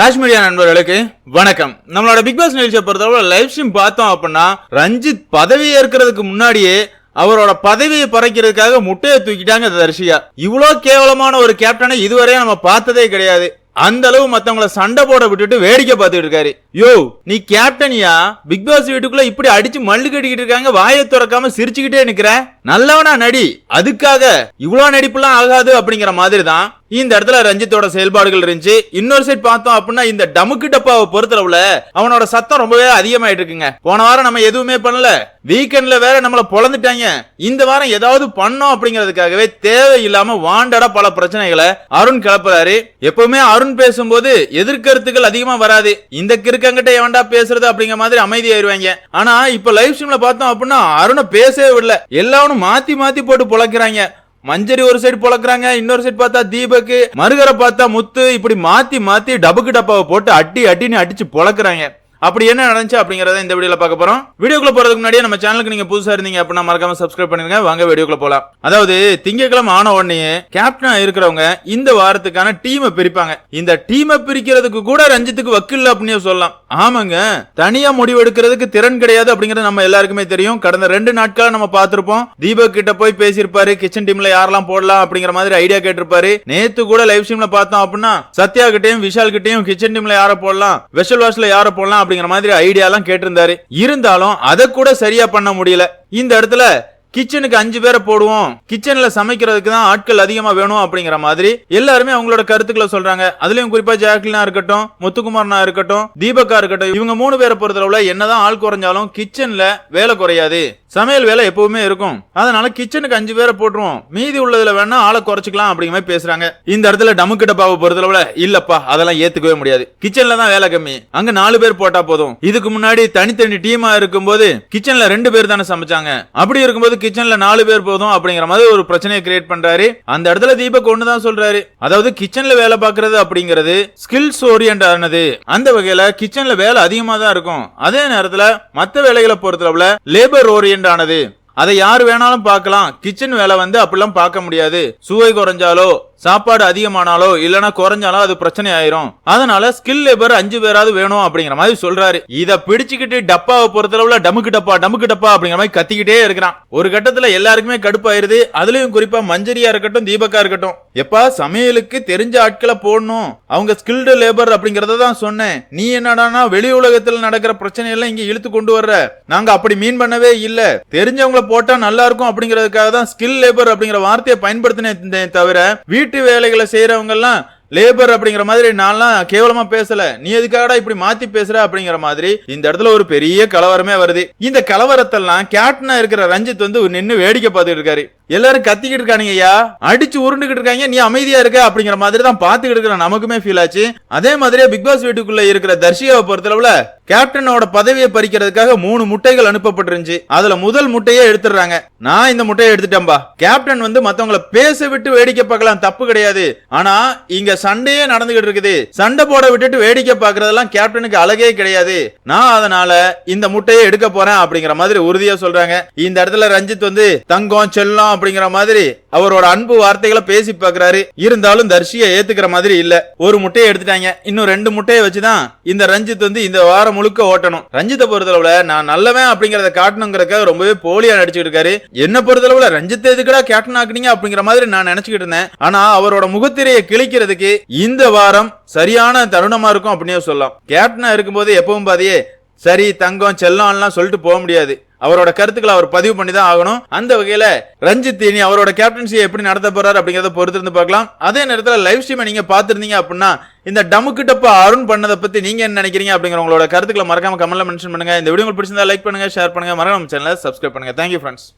ராஜ்மீடியா நண்பர்களுக்கு வணக்கம். நம்மளோட பிக் பாஸ் நிகழ்ச்சியை பொறுத்தவரை லைவ் ஸ்ட்ரீம் பார்த்தோம் அப்படின்னா ரஞ்சித் பதவி ஏற்கிறதுக்கு முன்னாடியே அவரோட பதவியை பறைக்கிறதுக்காக முட்டையை தூக்கிட்டாங்க தர்ஷியா இவ்வளோ கேவலமான ஒரு கேப்டனை இதுவரையும் நம்ம பார்த்ததே கிடையாது. அந்த அளவு மத்தவங்கள சண்டை போட விட்டுட்டு வேடிக்கை பார்த்துட்டு இருக்காரு. யோ நீ கேப்டனியா பிக் பாஸ் வீட்டுக்குள்ள இப்படி அடிச்சு மல்லு கட்டிக்கிட்டு இருக்காங்க வாயை துறக்காம சிரிச்சுக்கிட்டே நிக்கிற? நல்லவனா நடி. அதுக்காக இவ்வளவு நடிப்புலாம் ஆகாது அப்படிங்கிற மாதிரி தான் இந்த இடத்துல ரஞ்சித்தோட செயல்பாடுகள் இருந்துச்சு. இன்னொரு சைட் பார்த்தோம் அப்படின்னா இந்த டமுக்கு டப்பாவை பொறுத்தளவுல அவனோட சத்தம் ரொம்பவே அதிகமாயிட்டு இருக்குங்க போன வாரம் நம்ம எதுவுமே பண்ணல. வீக்கெண்ட்ல வேற நம்மள பொழந்துட்டாங்க. இந்த வாரம் ஏதாவது பண்ணோம் அப்படிங்கிறதுக்காகவே தேவையில்லாம வாண்டடா பல பிரச்சனைகளை அருண் கிளப்புறாரு. எப்பவுமே அருண் பேசும்போது எதிர்கருத்துக்கள் அதிகமா வராது. இந்த கிறுக்கங்கிட்ட எவன்டா பேசுறது அப்படிங்கிற மாதிரி அமைதியாயிருவாங்க. ஆனா இப்ப லைவ் ஸ்ட்ரீம்ல பார்த்தோம் அப்படின்னா அருணை பேசவே விடல. எல்லாரும் மாத்தி மாத்தி போட்டு பொழைக்கிறாங்க. மஞ்சரி ஒரு சைடு பொழக்கிறாங்க இன்னொரு சைடு பார்த்தா தீபக் மருகரை பார்த்தா முத்து இப்படி மாத்தி மாத்தி டபுக்கு டப்பாவை போட்டு அடி அடின்னு அடிச்சு பொழக்கிறாங்க. அப்படி என்ன நடந்துச்சு அப்படிங்கறத இந்த வீடியோல பார்க்க போறோம். வீடியோக்குள்ள போறதுக்கு முன்னாடியே நம்ம சேனலுக்கு நீங்க புதுசா இருந்தீங்க அப்படின்னா மறக்காம சப்ஸ்கிரைப் பண்ணிருங்க வாங்க வீடியோக்குள்ள போலாம். அதாவது திங்கக்கிழமை ஆன உடனே கேப்டனா இருக்கிறவங்க இந்த வாரத்துக்கான டீமை பிரிப்பாங்க. இந்த டீமை பிரிக்கிறதுக்கு கூட ரஞ்சித்துக்கு வக்கில்ல அப்படின்னு சொல்லலாம். ஆமாங்க. தனியா முடிவெடுக்கிறதுக்கு திறன் கிடையாது அப்படிங்கறது நம்ம எல்லாருக்குமே தெரியும். கடந்த ரெண்டு நாட்களா நம்ம பார்த்திருப்போம். தீபக் கிட்ட போய் பேசியிருப்பாரு. கிச்சன் டீம்ல யாரெல்லாம் போடலாம் அப்படிங்கிற மாதிரி ஐடியா கேட்டிருப்பாரு. நேத்து கூட லைவ் ஸ்ட்ரீம்ல பார்த்தோம் அப்படின்னா சத்யா கிட்டையும் விஷால் கிட்டையும் கிச்சன் டீம்ல யார போடலாம்? வெஷல் வாஷ்ல யார போடலாம் அப்படிங்கிற மாதிரி ஐடியா எல்லாம் கேட்டிருந்தாரு. இருந்தாலும் அதை கூட சரியா பண்ண முடியல. இந்த இடத்துல கிச்சனுக்கு அஞ்சு பேரை போடுவோம். கிச்சன்ல சமைக்கிறதுக்கு தான் ஆட்கள் அதிகமா வேணும் அப்படிங்கிற மாதிரி எல்லாருமே அவங்களோட கருத்துக்களை சொல்றாங்க. அதுலயும் குறிப்பா ஜாக்லினா இருக்கட்டும் முத்துக்குமார்னா இருக்கட்டும் தீபக்கா இருக்கட்டும் இவங்க மூணு பேரை பொறுத்தளவுல என்னதான் ஆள் குறைஞ்சாலும் கிச்சன்ல வேலை குறையாது. சமையல் வேலை எப்பவுமே இருக்கும். அதனால கிச்சனுக்கு அஞ்சு பேரை போட்டுருவோம். மீதி உள்ளதுல வேணா ஆளை குறைச்சிக்கலாம் அப்படிங்கிற மாதிரி பேசுறாங்க. இந்த இடத்துல டமுக்கு டப்பாவை பொறுத்தளவுல இல்லப்பா அதெல்லாம் ஏத்துக்கவே முடியாது. கிச்சன்ல தான் வேலை கம்மி. அங்க நாலு பேர் போட்டா போதும். இதுக்கு முன்னாடி தனித்தனி டீமா இருக்கும்போது கிச்சன்ல ரெண்டு பேர் தானே சமைச்சாங்க. அப்படி இருக்கும்போது கிச்சன்ல நாலு பேர் போதும் அப்படிங்கிற மாதிரி ஒரு பிரச்சனையை கிரியேட் பண்றாரு. அந்த இடத்துல தீபக் ஒண்ணுதான் சொல்றாரு. அதாவது கிச்சன்ல வேலை பார்க்கறது அப்படிங்கிறது ஸ்கில்ஸ் ஓரியன்ட் ஆனது. அந்த வகையில கிச்சன்ல வேலை அதிகமா தான் இருக்கும். அதே நேரத்துல மத்த வேலைகளை பொறுத்தளவுல லேபர் ஓரியன்ட் ஆனது. அதை யார் வேணாலும் பார்க்கலாம். கிச்சன் வேலை வந்து அப்படிலாம் பார்க்க முடியாது. சுவை குறைஞ்சாலோ சாப்பாடு அதிகமானாலோ இல்லனா குறைஞ்சாலோ அது பிரச்சனை ஆயிரும். அதனால ஸ்கில் லேபர் அஞ்சு பேராவது வேணும் அப்படிங்கிற மாதிரி சொல்றாரு. இத பிடிச்சுக்கிட்டு டப்பாவை பொறுத்தளவுல டமுக்கு டப்பா டமுக்கு டப்பா அப்படிங்கிற மாதிரி கத்திக்கிட்டே இருக்கிறான். ஒரு கட்டத்துல எல்லாருக்குமே கடுப்பாயிருது. அதுலயும் குறிப்பா மஞ்சரியா இருக்கட்டும் தீபக்கா இருக்கட்டும். எப்பா சமையலுக்கு தெரிஞ்ச ஆட்களை போடணும். அவங்க ஸ்கில்டு லேபர் அப்படிங்கறத தான் சொன்னேன். நீ என்னடானா வெளி உலகத்துல நடக்கிற பிரச்சனை எல்லாம் இங்க இழுத்து கொண்டு வர்ற. நாங்க அப்படி மீன் பண்ணவே இல்ல. தெரிஞ்சவங்கள போட்டா நல்லா இருக்கும் அப்படிங்கறதுக்காக தான் ஸ்கில் லேபர் அப்படிங்கிற வார்த்தையை பயன்படுத்தினேன் தவிர வீட்டு வேலைகளை செய்யறவங்கெல்லாம் லேபர் அப்படிங்கிற மாதிரி நான்லாம் கேவலமா பேசல. நீ எதுக்காகடா இப்படி மாத்தி பேசுற அப்படிங்கிற மாதிரி இந்த இடத்துல ஒரு பெரிய கலவரமே வருது. இந்த கலவரத்தெல்லாம் கேப்டனா இருக்கிற ரஞ்சித் வந்து நின்னு வேடிக்கை பார்த்துட்டு இருக்காரு. எல்லாரும் கத்திக்கிட்டு இருக்கானுங்க ஐயா. அடிச்சு உருண்டுகிட்டு இருக்காங்க. நீ அமைதியா இருக்க அப்படிங்கிற மாதிரி தான் பாத்துக்கிட்டு இருக்கிற நமக்குமே ஃபீல் ஆச்சு. அதே மாதிரியே பிக் பாஸ் வீட்டுக்குள்ள இருக்கிற தர்ஷிகாவை பொறுத்தளவுல கேப்டனோட பதவியை பறிக்கிறதுக்காக மூணு முட்டைகள் அனுப்பப்பட்டிருந்துச்சு. அதுல முதல் முட்டையே எடுத்துடுறாங்க. நான் இந்த முட்டையை எடுத்துட்டேன்பா. கேப்டன் வந்து மத்தவங்கள பேச விட்டு வேடிக்கை பார்க்கலாம். தப்பு கிடையாது. ஆனா இங்க சண்டையே நடந்துகிட்டு இருக்குது. சண்டை போட விட்டுட்டு வேடிக்கை பார்க்கறதெல்லாம் கேப்டனுக்கு அழகே கிடையாது. நான் அதனால இந்த முட்டையை எடுக்க போறேன் அப்படிங்கிற மாதிரி உறுதியா சொல்றாங்க. இந்த இடத்துல ரஞ்சித் வந்து தங்கம் செல்லம் அப்படிங்கிற மாதிரி அவரோட அன்பு வார்த்தைகளை பேசி பாக்குறாரு இருந்தாலும் தர்ஷியை ஏத்துக்கிற மாதிரி இல்ல. ஒரு முட்டையை எடுத்துட்டாங்க. இன்னும் ரெண்டு முட்டையை வச்சுதான் இந்த ரஞ்சித் வந்து இந்த வாரம் முழுக்க ஓட்டணும். ரஞ்சித்தை பொறுத்தளவுல நான் நல்லவன் அப்படிங்கறத காட்டணுங்கிறதுக்காக ரொம்பவே போலியா நடிச்சுட்டு இருக்காரு. என்ன பொறுத்தளவுல ரஞ்சித் எதுக்கடா கேப்டன் ஆக்குனீங்க அப்படிங்கிற மாதிரி நான் நினைச்சுக்கிட்டு இருந்தேன். ஆனா அவரோட முகத்திரையை கிழிக்கிறதுக்கு இந்த வாரம் சரியான தருணமா இருக்கும் அப்படின்னே சொல்லலாம். கேப்டனா இருக்கும்போது எப்பவும் பாதியே சரி தங்கம் செல்லம்லாம் சொல்லிட்டு போக முடியாது. அவரோட கருத்துக்களை அவர் பதிவு பண்ணி தான் ஆகணும். அந்த வகையில ரஞ்சித் இனி அவரோட கேப்டன்சியை எப்படி நடத்த போறாரு அப்படிங்கிறத பொறுத்து இருந்து பார்க்கலாம். அதே நேரத்தில் லைவ் ஸ்ட்ரீமை நீங்க பார்த்துருந்தீங்க அப்படின்னா இந்த டமுக்கு டப்ப அருண் பண்ணதை பத்தி நீங்க என்ன நினைக்கிறீங்க அப்படிங்கிற உங்களோட கருத்துக்களை மறக்காம கமெண்ட்ல மென்ஷன் பண்ணுங்க. இந்த வீடியோ உங்களுக்கு பிடிச்சிருந்தா லைக் பண்ணுங்க ஷேர் பண்ணுங்க. மறக்காம சேனலை சப்ஸ்கிரைப் பண்ணுங்க. Thank you friends